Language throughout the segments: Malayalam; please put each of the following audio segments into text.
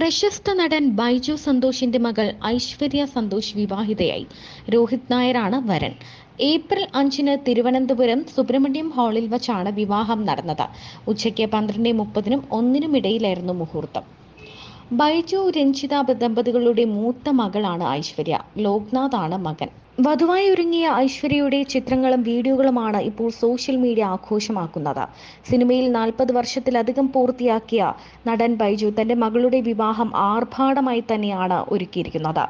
പ്രശസ്ത നടൻ ബൈജു സന്തോഷിന്റെ മകൾ ഐശ്വര്യ സന്തോഷ് വിവാഹിതയായി. രോഹിത് നായരാണ് വരൻ. ഏപ്രിൽ അഞ്ചിന് തിരുവനന്തപുരം സുബ്രഹ്മണ്യം ഹാളിൽ വച്ചാണ് വിവാഹം നടന്നത്. ഉച്ചയ്ക്ക് പന്ത്രണ്ട് മുപ്പതിനും ഒന്നിനും ഇടയിലായിരുന്നു മുഹൂർത്തം. ബൈജു രഞ്ജിത ദമ്പതികളുടെ മൂത്ത മകളാണ് ഐശ്വര്യ. ലോക്നാഥാണ് മകൻ. വധുവായി ഒരുങ്ങിയ ഐശ്വര്യയുടെ ചിത്രങ്ങളും വീഡിയോകളുമാണ് ഇപ്പോൾ സോഷ്യൽ മീഡിയ ആഘോഷമാക്കുന്നത്. സിനിമയിൽ നാൽപ്പത് വർഷത്തിലധികം പൂർത്തിയാക്കിയ നടൻ ബൈജു തന്റെ മകളുടെ വിവാഹം ആർഭാടമായി തന്നെയാണ് ഒരുക്കിയിരിക്കുന്നത്.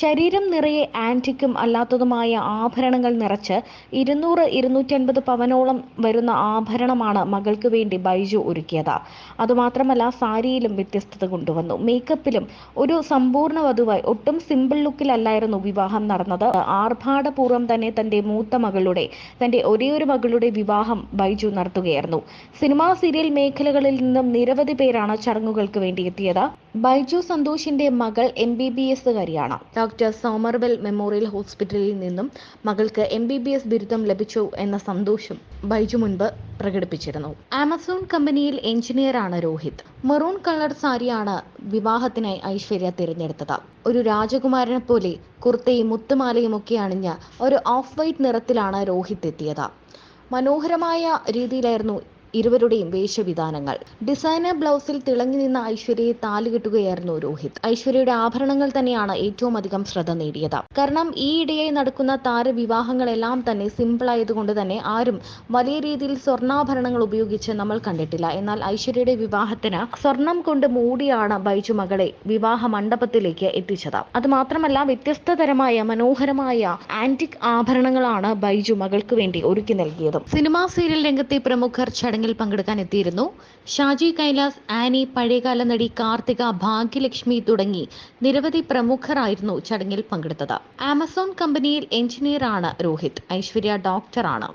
ശരീരം നിറയെ ആന്റിക്കും അല്ലാത്തതുമായ ആഭരണങ്ങൾ നിറച്ച് ഇരുന്നൂറ് ഇരുന്നൂറ്റൻപത് പവനോളം വരുന്ന ആഭരണമാണ് മകൾക്ക് വേണ്ടി ബൈജു ഒരുക്കിയത്. അതുമാത്രമല്ല സാരിയിലും വ്യത്യസ്തത കൊണ്ടുവന്നു. മേക്കപ്പിലും ഒരു സമ്പൂർണ വധുവായി ഒട്ടും സിമ്പിൾ ലുക്കിലല്ലായിരുന്നു വിവാഹം നടന്നത്. ആർഭാടപൂർവം തന്നെ തന്റെ മൂത്ത മകളുടെ തന്റെ ഒരേയൊരു മകളുടെ വിവാഹം ബൈജു നടത്തുകയായിരുന്നു. സിനിമാ സീരിയൽ മേഖലകളിൽ നിന്നും നിരവധി പേരാണ് ചടങ്ങുകൾക്ക് വേണ്ടി എത്തിയത്. ബൈജു സന്തോഷിന്റെ മകൾ എം ബി ബി എസുകാരിയാണ് ഡോക്ടർ സോമർവെൽ മെമ്മോറിയൽ ഹോസ്പിറ്റലിൽ നിന്നും മകൾക്ക് എം ബി ബി എസ് ബിരുദം ലഭിച്ചു എന്ന സന്തോഷം ബൈജു മുൻപ് പ്രകടിപ്പിച്ചിരുന്നു. ആമസോൺ കമ്പനിയിൽ എഞ്ചിനീയറാണ് രോഹിത്. മെറൂൺ കളർ സാരിയാണ് വിവാഹത്തിനായി ഐശ്വര്യ തിരഞ്ഞെടുത്തത്. ഒരു രാജകുമാരനെ പോലെ കുർത്തയും മുത്തുമാലയും ഒക്കെ അണിഞ്ഞ ഒരു ഓഫ് വൈറ്റ് നിറത്തിലാണ് രോഹിത് എത്തിയത്. മനോഹരമായ രീതിയിലായിരുന്നു ഇരുവരുടെയും വേഷവിധാനങ്ങൾ. ഡിസൈനർ ബ്ലൗസിൽ തിളങ്ങി നിന്ന ഐശ്വര്യയെ താലുകെട്ടുകയായിരുന്നു രോഹിത്. ഐശ്വര്യയുടെ ആഭരണങ്ങൾ തന്നെയാണ് ഏറ്റവും അധികം ശ്രദ്ധ നേടിയത്. കാരണം ഈയിടെയായി നടക്കുന്ന താരവിവാഹങ്ങളെല്ലാം തന്നെ സിമ്പിൾ ആയതുകൊണ്ട് തന്നെ ആരും വലിയ രീതിയിൽ സ്വർണാഭരണങ്ങൾ ഉപയോഗിച്ച് നമ്മൾ കണ്ടിട്ടില്ല. എന്നാൽ ഐശ്വര്യയുടെ വിവാഹത്തിന് സ്വർണം കൊണ്ട് മൂടിയാണ് ബൈജു മകളെ വിവാഹ മണ്ഡപത്തിലേക്ക് എത്തിച്ചത്. അത് മാത്രമല്ല വ്യത്യസ്ത തരമായ മനോഹരമായ ആന്റിക് ആഭരണങ്ങളാണ് ബൈജു മകൾക്ക് വേണ്ടി ഒരുക്കി നൽകിയത്. സിനിമാ സീരിയൽ രംഗത്തെ പ്രമുഖർ ചടങ്ങിൽ പങ്കെടുക്കാൻ എത്തിയിരുന്നു. ഷാജി കൈലാസ് ആനി പഴയകാല നടി കാർത്തിക ഭാഗ്യലക്ഷ്മി തുടങ്ങി നിരവധി പ്രമുഖരായിരുന്നു ചടങ്ങിൽ പങ്കെടുത്തത്. ആമസോൺ കമ്പനിയിൽ എഞ്ചിനീയറാണ് രോഹിത്. ഐശ്വര്യ ഡോക്ടറാണ്.